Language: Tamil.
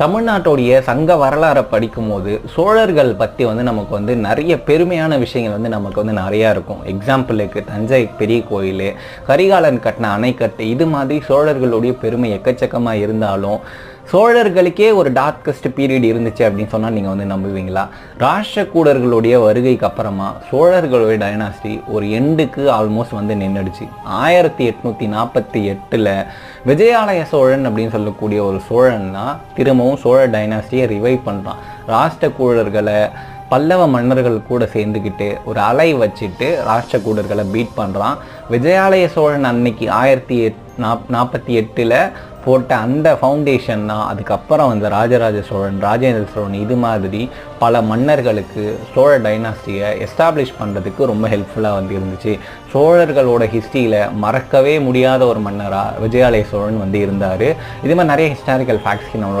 தமிழ்நாட்டுடைய சங்க வரலாறை படிக்கும்போது சோழர்கள் பற்றி வந்து நமக்கு வந்து நிறைய பெருமையான விஷயங்கள் வந்து நமக்கு வந்து நிறையா இருக்கும். எக்ஸாம்பிளுக்கு தஞ்சை பெரிய கோயில் கரிகாலன் கட்டின அணைக்கட்டு இது மாதிரி சோழர்களுடைய பெருமை எக்கச்சக்கமாக இருந்தாலும் சோழர்களுக்கே ஒரு டார்க்கஸ்ட் பீரியட் இருந்துச்சு அப்படின்னு சொன்னால் நீங்கள் வந்து நம்புவீங்களா? ராஷ்டிரகூடர்களுடைய வருகைக்கு அப்புறமா சோழர்களுடைய டைனாஸ்டி ஒரு எண்டுக்கு ஆல்மோஸ்ட் வந்து நின்றுடுச்சு ஆயிரத்தி எட்நூற்றி நாற்பத்தி எட்டில் விஜயாலய சோழன் அப்படின்னு சொல்லக்கூடிய ஒரு சோழன் தான் திரும்பவும் சோழ டைனாஸ்டியை ரிவைவ் பண்ணுறான் ராஷ்டிரகூடர்களை பல்லவ மன்னர்கள் கூட சேர்ந்துக்கிட்டு ஒரு அலை வச்சுட்டு ராஷ்டிரகூடர்களை பீட் பண்ணுறான் விஜயாலய சோழன் அன்னைக்கு ஆயிரத்தி எட் நாப் நாற்பத்தி எட்டில் போட்ட அந்த ஃபவுண்டேஷன் தான் அதுக்கப்புறம் வந்த ராஜராஜ சோழன் ராஜேந்திர சோழன் இது மாதிரி பல மன்னர்களுக்கு சோழ டைனாஸ்டியை எஸ்டாப்ளிஷ் பண்ணுறதுக்கு ரொம்ப ஹெல்ப்ஃபுல்லாக வந்து இருந்துச்சு. சோழர்களோட ஹிஸ்ட்ரியில் மறக்கவே முடியாத ஒரு மன்னராக விஜயாலய சோழன் வந்து இருந்தார். இது மாதிரி நிறைய ஹிஸ்டாரிக்கல் ஃபேக்ட்ஸ்க்கு நம்மளோட